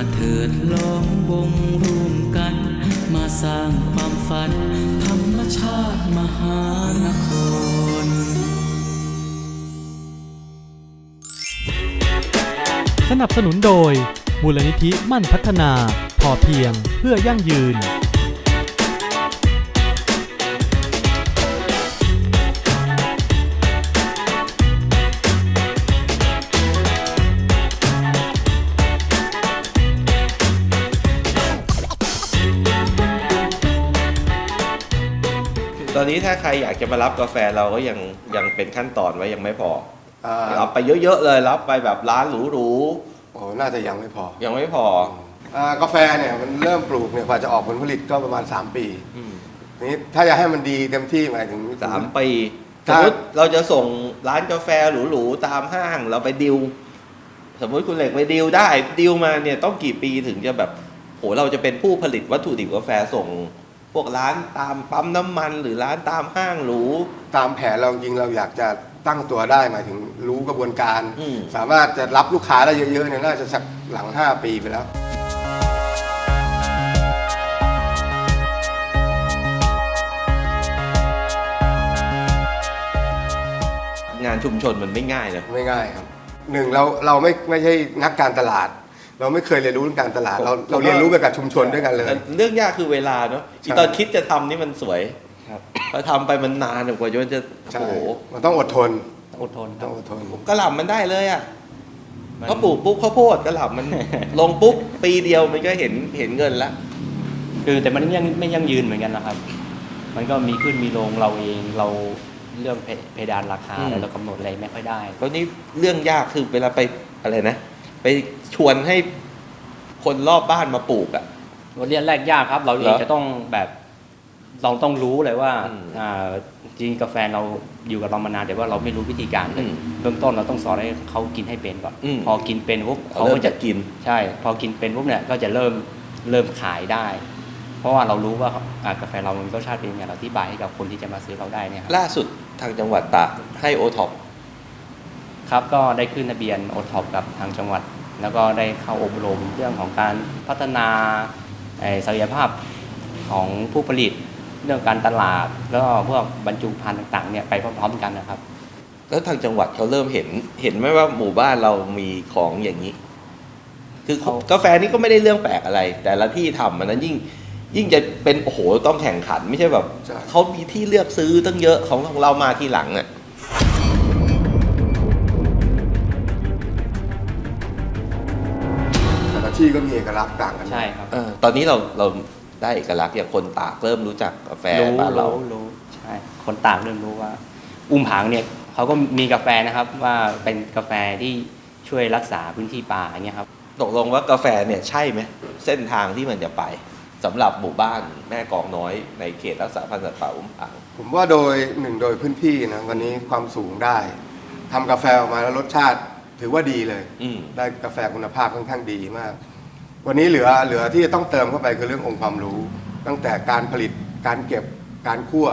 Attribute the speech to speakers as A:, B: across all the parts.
A: มาเถิดลองวงร่วมกัน มาสร้างความฝัน ธรรมชาติมหานคร
B: สนับสนุนโดย มูลนิธิมั่นพัฒนา พอเพียงเพื่อยั่งยืน
C: นนี้ถ้าใครอยากจะมารับกาแฟเราก็ยังยังเป็นขั้นตอนไว้ยังไม่พอ
D: อ่า
C: รับไปเยอะๆเลยรับไปแบบร้านหรู
D: โอ้น่าจะยังไม่พอ
C: ๆยังไม่พอ
D: อ่ากาแฟเนี่ยมันเริ่มปลูกเนี่ยกว่าจะออกผลผลิตก็ประมาณ 3 ปี
C: อืม
D: นี้ถ้าจะให้มันดีเต็มที่หมายถึง
C: สามปีส
D: ถ้า
C: มมติเราจะส่งร้านกาแฟหรูๆตามห้างเราไปดิวสมมติคุณเหล็กไปดิวได้ดิวมาเนี่ยต้องกี่ปีถึงจะแบบโหเราจะเป็นผู้ผลิตวัตถุดิบกาแฟส่ง พวกร้านตามปั๊มน้ำมันหรือร้านตามห้างหรู
D: ตามแผนเราจริงเราอยากจะตั้งตัวได้หมายถึงรู้กระบวนการ
C: อืม
D: สามารถจะรับลูกค้าได้เยอะๆเนี่ยน่าจะสักหลัง 5 ปีไปแล้ว
C: งานชุมชนมันไม่ง่ายเลย
D: ไม่ง่ายครับหนึ่งเราเราไม่ไม่ใช่นักการตลาด เราไม่เคยเรียนรู้เรื่องการตลาด เรา
C: ผม
D: เราเรียนรู้ไปกับชุมชนด้วยกันเลย
C: แต่เรื่องยากคือเวลาเนาะอี
D: ใช่
C: ตอนคิดจะทำนี่มันสวย
E: ครับ
C: พอทำไปมันนานกว่าจะ
D: ใช่
C: โอ้โห
D: มันต้องอดทน
E: อดทนค
D: ต้
E: รั
D: อบงอดทน
C: กระหล่ำมันได้เลยอะ
E: มัน
C: เขาปลูกปุ๊บข้าวโพดกระหล่ำมัน ลงปุ๊บปีเดียวมันก็เห็นเห็นเงินแล้ว
E: คือแต่มันยังไม่ยั่งยืนเหมือนกันนะครับ มันก็มีขึ้นมีลงเราเองเราเรื่องเพเพดานราคา
C: อืม
E: อะไรเรากำหนดอะไรไม่ค่อยได้
C: แล้วนี่เรื่องยากคือเวลาไปอะไรนะ ไป ชวนให้คนรอบบ้านมาปลูกอะ
E: วันเรียนแรกยากครับ เราเอง
C: เหรอ
E: จะต้องแบบเราต้องรู้เลยว่า
C: อืม
E: อ่าจริงกาแฟเราอยู่กับเรามานานแต่ว่าเราไม่รู้วิธีการเลย
C: อืม
E: เบื้องต้นเราต้องสอนให้เขากินให้เป็นก่อน
C: อืม
E: พอกินเป็นปุ๊บ
C: เขา
E: เขา
C: เริ่
E: ก็
C: ม
E: จะ
C: จะกิน
E: ใช่ พอกินเป็นปุ๊บเนี่ยก็จะเริ่มเริ่มขายได้ เพราะว่าเรารู้ว่าอ่ากาแฟเรามันรสชาติเป็นยังไงเราอธิบายให้กับคนที่จะมาซื้อเราได้เนี่ยครับ
C: ล่าสุดทางจังหวัดตากให้โอท็อป
E: ครับก็ได้ขึ้นทะเบียนโอท็อปกับทางจังหวัด แล้วก็ได้เข้าอบรมเรื่องของการพัฒนาเอ่อศักยภาพของผู้ผลิตเรื่องการตลาด แล้วก็พวกบรรจุภัณฑ์ต่างๆเนี่ยไปพร้อมๆกันนะครับ
C: แล้วทางจังหวัดเขาเริ่มเห็นเห็นไหมว่าหมู่บ้านเรามีของอย่างนี้ คือ
E: เขา
C: กาแฟนี่ก็ไม่ได้เรื่องแปลกอะไร แต่ละที่ทำมันนั้นยิ่งยิ่งจะเป็นโอ้โหต้องแข่งขัน ไม่ใช่แบบ
D: ใช่
C: เขามีที่เลือกซื้อตั้งเยอะของของเรามาทีหลังอะ
D: ที่ก็มีเอกลักษณ์ต่างกัน
E: ใช่ครับ
C: เออตอนนี้เราเราได้เอกลักษณ์อย่างคนตากเริ่มรู้จักกาแฟ
E: รู้
C: บ้านเรา
E: รู้รู้ใช่ คนต่างเริ่มรู้ว่า อุ้มผางเนี่ยเขาก็มีกาแฟนะครับว่าเป็นกาแฟที่ช่วยรักษาพื้นที่ป่าอย่างเงี้ยครับ
C: ตกลงว่ากาแฟเนี่ยใช่ไหมเส้นทางที่มันจะไปสำหรับหมู่บ้านแม่กองน้อยในเขตรักษาพันธุ์สัตว์ป่าอุ้มผาง
D: ผมว่าโดยหนึ่งโดยพื้นที่นะวันนี้ความสูงได้ทำกาแฟออกมาแล้วรสชาติ ถือว่าดีเลย
C: อืม
D: ได้กาแฟคุณภาพค่อนข้างดีมาก วันนี้เหลือเหลือที่จะต้องเติมเข้าไปคือเรื่ององค์ความรู้ ตั้งแต่การผลิตการเก็บการคั่ว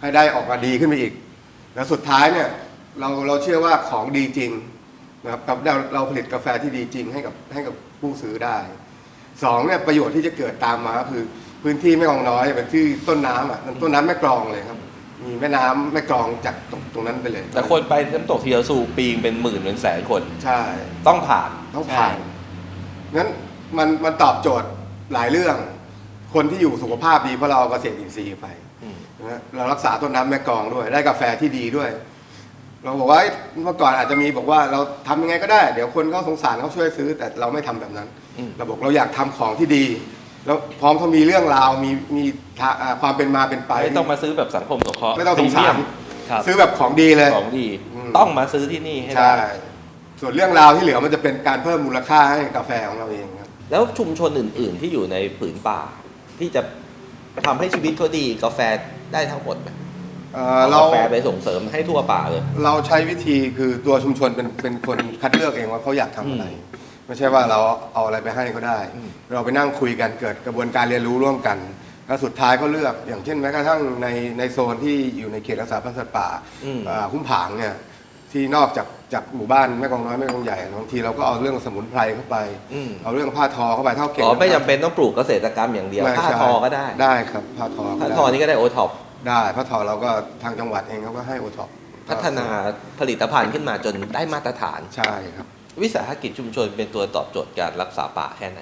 D: ให้ได้ออกมาดีขึ้นไปอีก แล้วสุดท้ายเนี่ยเราเราเชื่อว่าของดีจริงนะครับกับเราเราผลิตกาแฟที่ดีจริงให้กับให้กับผู้ซื้อได้สองเนี่ยประโยชน์ที่จะเกิดตามมาก็คือ พื้นที่แม่กลองน้อยเป็นที่ต้นน้ำอะต้นน้ำแม่กลองเลยครับ มีแม่น้ำแม่กลองจากตรงตรงนั้นไปเลย
C: แต่คนไปน้ำตกทีละสูปีงเป็นหมื่นเป็นแสนคน
D: ใช่
C: ต้องผ่าน
D: ต้องผ่านงั้นมันมันตอบโจทย์หลายเรื่อง คนที่อยู่สุขภาพดีเพราะเราเอาเกษตรอินทรีย์ไป
C: อืม
D: นะเรารักษาต้นน้ำแม่กลองด้วย ได้กาแฟที่ดีด้วย เราบอกว่าเมื่อก่อนอาจจะมีบอกว่าเราทำยังไงก็ได้ เดี๋ยวคนเขาสงสารเขาช่วยซื้อ แต่เราไม่ทำแบบนั้น
C: อืม
D: เราบอกเราอยากทำของที่ดี แล้วพร้อมเขามีเรื่องราวมีมีทาอ่าความเป็นมาเป็นไป
C: ไม่ต้องมาซื้อแบบสังคมสงเคราะห์
D: ไม่ต้องสงสาร
E: ครับ
D: ซื้อแบบของดีเลย
C: ของดี
D: อืม
C: ต้องมาซื้อที่นี่ให้
D: ใช่
C: ได้
D: ส่วนเรื่องราวที่เหลือมันจะเป็นการเพิ่มมูลค่าให้กาแฟของเราเองครับ
C: แล้วชุมชนอื่น ๆ ที่อยู่ในผืนป่า ที่จะทำให้ชีวิตเขาดีกาแฟได้ทั้งหมดไหม
D: เอ่อ
C: เอา
D: เรา
C: กาแฟไปส่งเสริมให้ทั่วป่าเลย
D: เราใช้วิธีคือตัวชุมชนเป็นเป็นคนคัดเลือกเองว่าเขาอยากทำอะไร
C: อืม
D: ไม่ใช่ว่าเราเอาอะไรไปให้ก็ได้
C: อืม
D: เราไปนั่งคุยกันเกิดกระบวนการเรียนรู้ร่วมกัน แล้วสุดท้ายก็เลือกอย่างเช่นแม้กระทั่งในในโซนที่อยู่ในเขตรักษาพันธุ์สัตว์ป่า
C: อืม
D: อ่าคุ้มผางเนี่ยทที่นอกจากจากหมู่บ้านแม่กองน้อยแม่กองใหญ่บางทีเราก็เอาเรื่องสมุนไพรเข้าไป
C: อืม
D: เอาเรื่องผ้าทอเข้าไปเท่าเก่ง
C: อ๋อไม่จำเป็นต้องปลูกเกษตรกรรมอย่างเดียว
D: ไม่
C: ผ้า
D: ใช่
C: ทอก็ได้
D: ได้ครับผ้าทอก็
C: ผ้า
D: ได้
C: ทอนี่ก็ได้โอท็อป
D: ได้ผ้าทอเราก็ทางจังหวัดเองเขาก็ให้โอท็อป
C: พัฒนาผลิตภัณฑ์ขึ้นมาจนได้มาตรฐาน
D: ใช่ครับ
C: วิสาหกิจชุมชนเป็นตัวตอบโจทย์การรักษาป่าแค่ไหน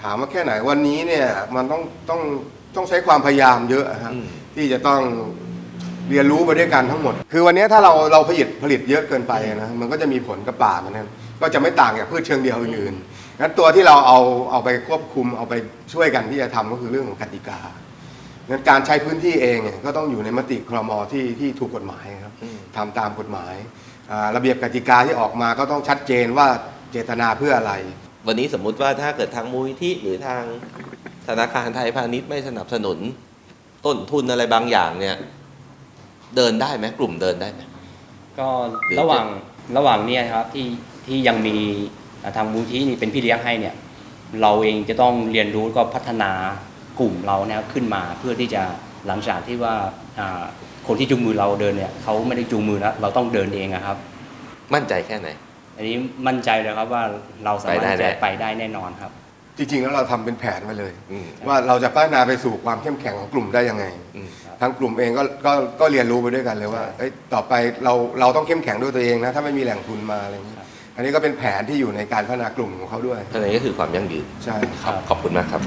D: ถามว่าแค่ไหนวันนี้เนี่ยมันต้องต้องต้องใช้ความพยายามเยอะอะครับ
C: อืม
D: ที่จะต้องเรียนรู้ไปด้วยกันทั้งหมด คือวันนี้ถ้าเราเราผลิตผลิตเยอะเกินไปนะมันก็จะมีผลกับป่าเหมือนกันก็จะไม่ต่างจากพืชเชิงเดียวอื่นๆงั้นตัวที่เราเอาเอาไปควบคุมเอาไปช่วยกันที่จะทำก็คือเรื่องของกติกางั้นการใช้พื้นที่เองเนี่ยก็ต้องอยู่ในมติครมที่ที่ถูกกฎหมายครับ
C: อืม
D: ทำตามกฎหมายอ่า ระเบียบกติกาที่ออกมาก็ต้องชัดเจนว่าเจตนาเพื่ออะไร
C: วันนี้สมมุติว่าถ้าเกิดทางมูลนิธิหรือทางธนาคารไทยพาณิชย์ไม่สนับสนุน ต้นทุนอะไรบางอย่างเนี่ย เดินได้ไหมกลุ่มเดินได้ไหม
E: ก็
C: หรือ
E: ระหว่างระหว่างเนี้ครับที่ที่ยังมีอ่าทางมูลที่นี่เป็นพี่เลี้ยงให้เนี่ย เราเองจะต้องเรียนรู้ก็พัฒนากลุ่มเราเนี่ยขึ้นมาเพื่อที่จะหลังจากที่ว่าอ่า คนที่จูงมือเราเดินเนี่ยเขาไม่ได้จูงมือแล้วเราต้องเดินเองอะครับ
C: มั่นใจแค่ไหน
E: อันนี้มั่นใจเลยครับว่าเราสามารถ
C: ไปได้
E: จะ
C: แน่
E: ไปได้แน่นอนครับ
D: จริงๆ แล้วเราทำเป็นแผนไว้เลย
C: อืม
D: ว่าเราจะพัฒนาไปสู่ความเข้มแข็งของกลุ่มได้ยังไง
C: อืม
D: ทางกลุ่มเองก็ก็ก็เรียนรู้ไปด้วยกันเลยว่าเอ้ยต่อไปเราเราต้องเข้มแข็งด้วยตัวเองนะ ถ้าไม่มีแหล่งทุนมาอะไรอย่างเงี้ย
E: ครับ
D: อันนี้ก็เป็นแผนที่อยู่ในการพัฒนากลุ่มของเขาด้วย
C: อันนี้ก็คือความยั่งยืน
D: ใช่
C: ครับ ขอบคุณมากครับ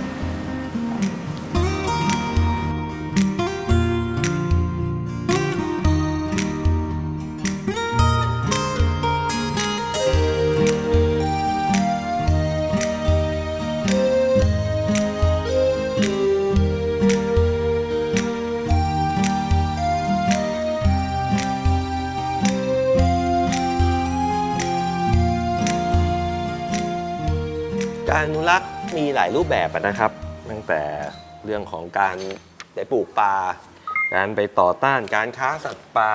C: การอนุรักษ์มีหลายรูปแบบนะครับ ตั้งแต่เรื่องของการได้ปลูกป่าการไปต่อต้านการค้าสัตว์ป่า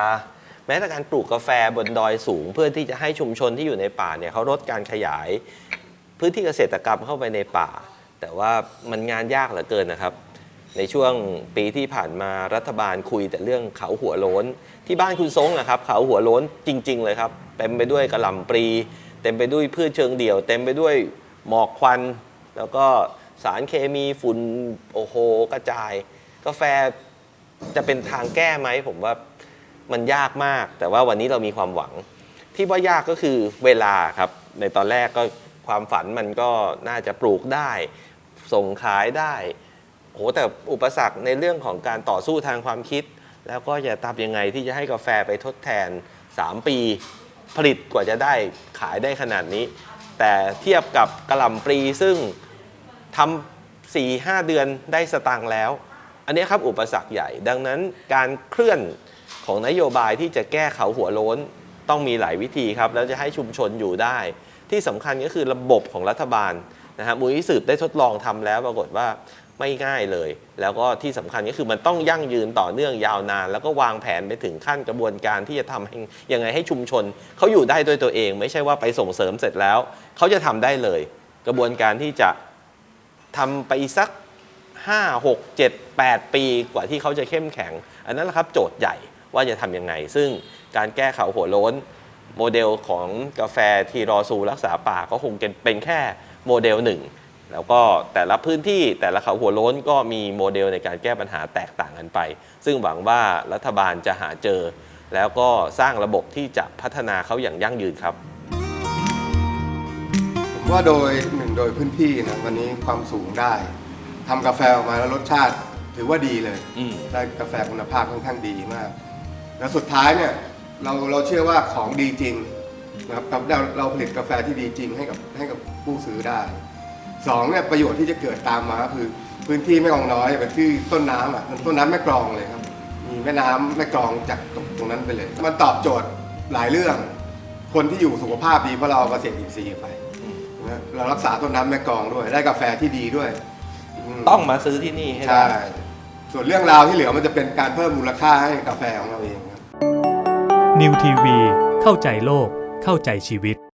C: แม้แต่การปลูกกาแฟบนดอยสูง เพื่อที่จะให้ชุมชนที่อยู่ในป่าเนี่ยเขาลดการขยาย พื้นที่เกษตรกรรมเข้าไปในป่า แต่ว่ามันงานยากเหลือเกินนะครับ ในช่วงปีที่ผ่านมารัฐบาลคุยแต่เรื่องเขาหัวโล้น ที่บ้านคุณทรงนะครับ เขาหัวโล้นจริง ๆ เลยครับเต็มไปด้วยกระหล่ำปลีเต็มไปด้วยพืชเชิงเดี่ยว เต็มไปด้วย หมอกควัน แล้วก็สารเคมีฝุ่นโอ้โหกระจาย กาแฟจะเป็นทางแก้ไหมผมว่ามันยากมาก แต่ว่าวันนี้เรามีความหวัง ที่ว่ายากก็คือเวลาครับ ในตอนแรกก็ความฝันมันก็น่าจะปลูกได้ ส่งขายได้โหแต่อุปสรรคในเรื่องของการต่อสู้ทางความคิด แล้วก็จะทำยังไงที่จะให้กาแฟไปทดแทน 3 ปีผลิตกว่าจะได้ขายได้ขนาดนี้ แต่เทียบกับกระหล่ำปลีซึ่งทำสี่ห้าเดือนได้สตางค์แล้ว อันนี้ครับอุปสรรคใหญ่ ดังนั้นการเคลื่อนของนโยบายที่จะแก้เขาหัวโล้นต้องมีหลายวิธีครับ แล้วจะให้ชุมชนอยู่ได้ ที่สำคัญก็คือระบบของรัฐบาลนะฮะมูลนิธิสืบได้ทดลองทำแล้วปรากฏว่า ไม่ง่ายเลย แล้วก็ที่สำคัญก็คือมันต้องยั่งยืนต่อเนื่องยาวนาน แล้วก็วางแผนไปถึงขั้นกระบวนการที่จะทำให้ยังไงให้ชุมชนเขาอยู่ได้ด้วยตัวเอง ไม่ใช่ว่าไปส่งเสริมเสร็จแล้วเขาจะทำได้เลย กระบวนการที่จะทำไปสัก 5 6 7 8 ปีกว่าที่เขาจะเข้มแข็ง อันนั้นแหละครับโจทย์ใหญ่ว่าจะทำยังไง ซึ่งการแก้เขาหัวโล้น โมเดลของกาแฟทีรอซูรักษาป่าก็คงเป็นแค่โมเดลหนึ่ง แล้วก็แต่ละพื้นที่แต่ละเขาหัวโล้นก็มีโมเดลในการแก้ปัญหาแตกต่างกันไป ซึ่งหวังว่ารัฐบาลจะหาเจอ แล้วก็สร้างระบบที่จะพัฒนาเขาอย่างยั่งยืนครับ
D: ผมว่าโดยหนึ่งโดยพื้นที่นะวันนี้ความสูงได้ทำกาแฟออกมาแล้วรสชาติถือว่าดีเลย
C: อืม
D: ได้กาแฟคุณภาพค่อนข้างดีมาก แล้วสุดท้ายเนี่ยเราเราเชื่อว่าของดีจริงนะครับเราเราผลิตกาแฟที่ดีจริงให้กับให้กับผู้ซื้อได้ สองเนี่ยประโยชน์ที่จะเกิดตามมาก็คือพื้นที่แม่กลองน้อยเป็นที่ต้นน้ำอะต้นน้ำแม่กลองเลยครับ มีแม่น้ำแม่กลองจากตรงตรงนั้นไปเลย มันตอบโจทย์หลายเรื่อง คนที่อยู่สุขภาพดีเพราะเราเอาเกษตรอินทรีย์ไปนะเรารักษาต้นน้ำแม่กลองด้วย ได้กาแฟที่ดีด้วยม
C: ต้องมาซื้อที่นี่ให้
D: ใช่
C: ได้
D: ส่วนเรื่องราวที่เหลือมันจะเป็นการเพิ่มมูลค่าให้กาแฟของเราเองครับ
B: นิวทีวีเข้าใจโลกเข้าใจชีวิต